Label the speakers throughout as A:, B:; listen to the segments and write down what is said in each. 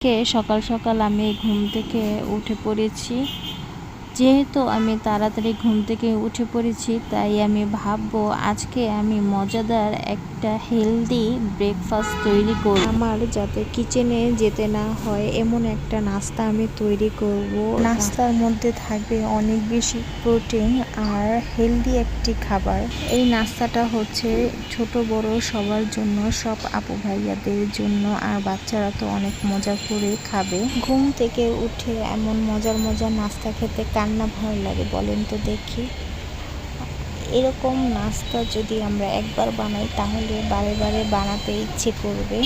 A: কে সকাল সকাল আমি ঘুম থেকে উঠে পড়েছি। যেহেতু আমি তাড়াতাড়ি ঘুম থেকে উঠে পড়েছি তাই আমি ভাববো আজকে আমি মজাদার একটা হেলদি ব্রেকফাস্ট তৈরি করব। আমার যাতে কিচেনে যেতে না হয় এমন একটা নাস্তা আমি তৈরি করব। নাস্তার মধ্যে থাকবে অনেক বেশি প্রোটিন আর হেলদি একটি খাবার। এই নাস্তাটা হচ্ছে ছোট বড় সবার জন্য সব আপু ভাইয়াদের জন্য আর বাচ্চারা তো অনেক মজা করে খাবে। ঘুম থেকে উঠে এমন মজার মজার নাস্তা খেতে কার না ভালো লাগে, বলেন তো দেখি। এরকম নাস্তা যদি আমরা একবার বানাই, তাহলে বারে বারে বানাতে ইচ্ছে করবে।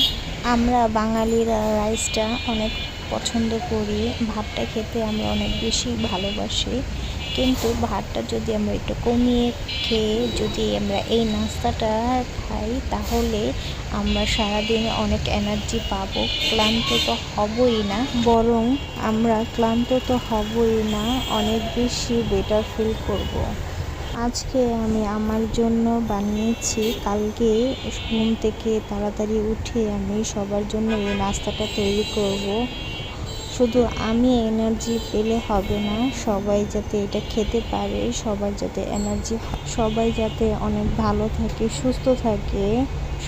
A: আমরা বাঙালিরা রাইসটা অনেক পছন্দ করি, ভাতটা খেতে আমরা অনেক বেশি ভালোবাসি। কিন্তু ভাতটা যদি আমরা একটু কমিয়ে খেয়ে যদি আমরা এই নাস্তাটা খাই, তাহলে আমরা সারাদিনে অনেক এনার্জি পাবো ক্লান্ত তো হবই না, বরং আমরা ক্লান্ত তো হবই না, অনেক বেশি বেটার ফিল করব। আজকে আমি আমার জন্য বানিয়েছি, কালকে ঘুম থেকে তাড়াতাড়ি উঠে আমি সবার জন্য এই নাস্তাটা তৈরি করব। শুধু আমি এনার্জি পেলে হবে না, সবাই যাতে এটা খেতে পারে, সবার যাতে এনার্জি সবাই যাতে অনেক ভালো থাকে, সুস্থ থাকে,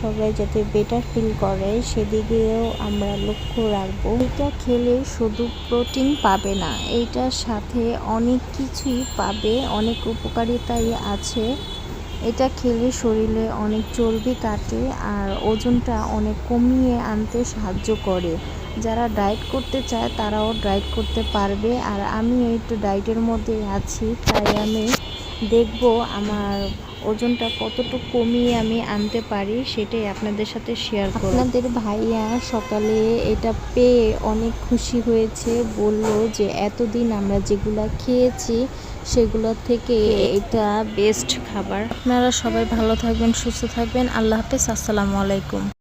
A: সবাই যাতে বেটার ফিল করে, সেদিকেও আমরা লক্ষ্য রাখব। এটা খেলে শুধু প্রোটিন পাবে না এইটার সাথে অনেক কিছুই পাবে, অনেক উপকারিতাই আছে। এটা খেলে শরীরে অনেক চর্বি কাটে আর ওজনটা অনেক কমিয়ে আনতে সাহায্য করে। যারা ডায়েট করতে চায় তারাও ডায়েট করতে পারবে। আর আমি এই একটু ডায়েটের মধ্যে আছি, তাই আমি দেখব আমার ওজনটা কতটুকু কমিয়ে আমি আনতে পারি সেটাই আপনাদের সাথে শেয়ার করব। আপনাদের ভাইয়া সকালে এটা পেয়ে অনেক খুশি হয়েছে বলল যে এতদিন আমরা যেগুলা খেয়েছি সেগুলো থেকে এটা বেস্ট খাবার। আপনারা সবাই ভালো থাকবেন সুস্থ থাকবেন। আল্লাহ হাফেজ আসসালামু আলাইকুম।